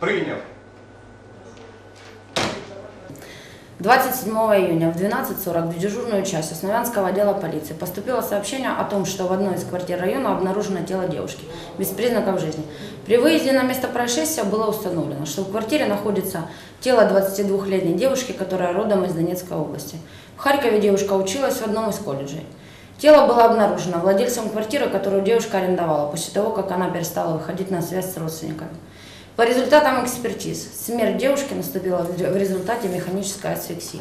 Прийняв. 27 июня в 12.40 в дежурную часть Основянского отдела полиции поступило сообщение о том, что в одной из квартир района обнаружено тело девушки без признаков жизни. При выезде на место происшествия было установлено, что в квартире находится тело 22-летней девушки, которая родом из Донецкой области. В Харькове девушка училась в одном из колледжей. Тело было обнаружено владельцем квартиры, которую девушка арендовала после того, как она перестала выходить на связь с родственниками. По результатам экспертиз, смерть девушки наступила в результате механической асфиксии.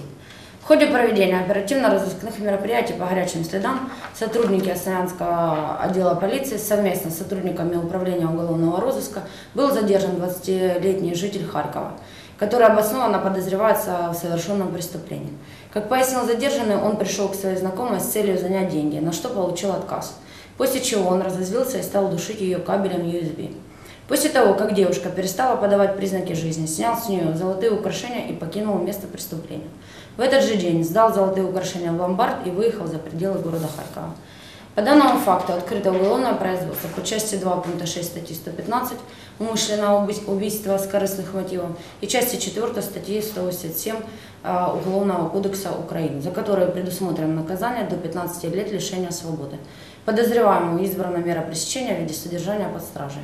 В ходе проведения оперативно-розыскных мероприятий по горячим следам сотрудники Основянского отдела полиции совместно с сотрудниками Управления уголовного розыска был задержан 20-летний житель Харькова, который обоснованно подозревается в совершенном преступлении. Как пояснил задержанный, он пришел к своей знакомой с целью занять деньги, на что получил отказ. После чего он разозлился и стал душить ее кабелем USB. После того, как девушка перестала подавать признаки жизни, снял с нее золотые украшения и покинул место преступления. В этот же день сдал золотые украшения в ломбард и выехал за пределы города Харькова. По данному факту открыто уголовное производство по части 2 пункта 6 статьи 115 умышленное уби- убийство с корыстных мотивов и части 4 статьи 187 а, Уголовного кодекса Украины, за которые предусмотрено наказание до 15 лет лишения свободы. Подозреваемому избрана мера пресечения в виде содержания под стражей.